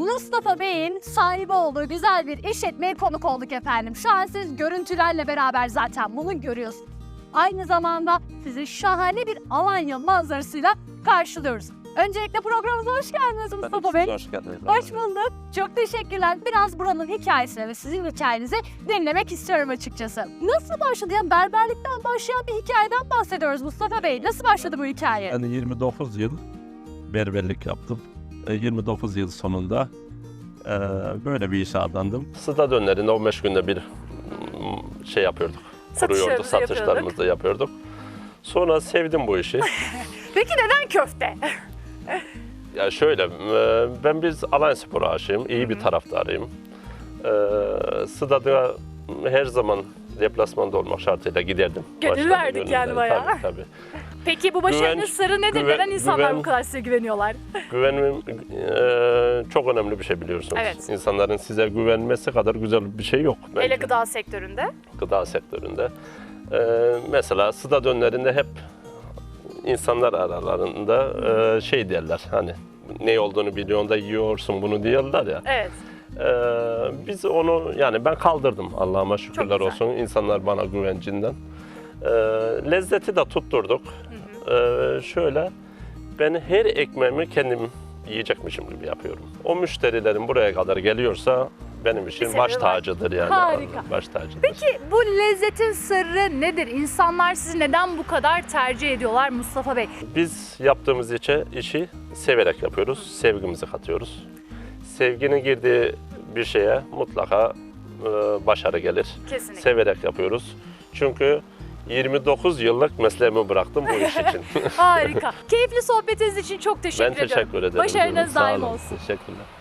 Mustafa Bey'in sahibi olduğu güzel bir işletmeye konuk olduk efendim. Şu an siz görüntülerle beraber zaten bunu görüyorsunuz. Aynı zamanda sizi şahane bir Alanya manzarasıyla karşılıyoruz. Öncelikle programımıza hoş geldiniz Mustafa Bey. Hoş geldiniz. Hoş bulduk. Çok teşekkürler. Biraz buranın hikayesini ve sizin hikayenizi dinlemek istiyorum açıkçası. Nasıl başladı? Yani berberlikten başlayan bir hikayeden bahsediyoruz Mustafa Bey. Nasıl başladı bu hikaye? Ben 29 yıl berberlik yaptım. E, 29 yıl sonunda e, böyle bir işe adandım. Sıda dönlerinde 15 günde bir mm, şey yapıyorduk. Kuruyorduk, Satışlarımızı da yapıyorduk. Sonra sevdim bu işi. Peki neden köfte? Ya şöyle, e, ben biz Alanya Spor aşığım, iyi bir taraftarıyım. E, Sıda'da her zaman deplasmanda olmak şartıyla giderdim. Gönül verdik gönlünden. yani bayağı. Tabii tabii. Peki bu başarının Güvenç- sırrı nedir? güven- neden insanlar güven- bu kadar size güveniyorlar? Güvenim e, çok önemli bir şey biliyorsunuz. Evet. İnsanların size güvenmesi kadar güzel bir şey yok bence. Hele gıda sektöründe. Gıda sektöründe. E, mesela sıda dönlerinde hep insanlar aralarında e, şey derler hani ne olduğunu biliyorsun da yiyorsun bunu diyorlar ya. Evet. E, biz onu yani ben kaldırdım Allah'ıma şükürler olsun insanlar bana güvencinden. E, lezzeti de tutturduk. E, şöyle ben her ekmeğimi kendim yiyecekmişim gibi yapıyorum. O müşterilerin buraya kadar geliyorsa benim için baş tacıdır yani. Harika. Baş tacıdır. Peki bu lezzetin sırrı nedir? İnsanlar sizi neden bu kadar tercih ediyorlar Mustafa Bey? Biz yaptığımız işe, işi severek yapıyoruz. Sevgimizi katıyoruz. Sevginin girdiği bir şeye mutlaka e, başarı gelir. Kesinlikle. Severek yapıyoruz. Çünkü 29 yıllık mesleğimi bıraktım bu iş için. Harika. Keyifli sohbetiniz için çok teşekkür ben ediyorum. teşekkür ederim. Başarınız daim olsun. Teşekkürler.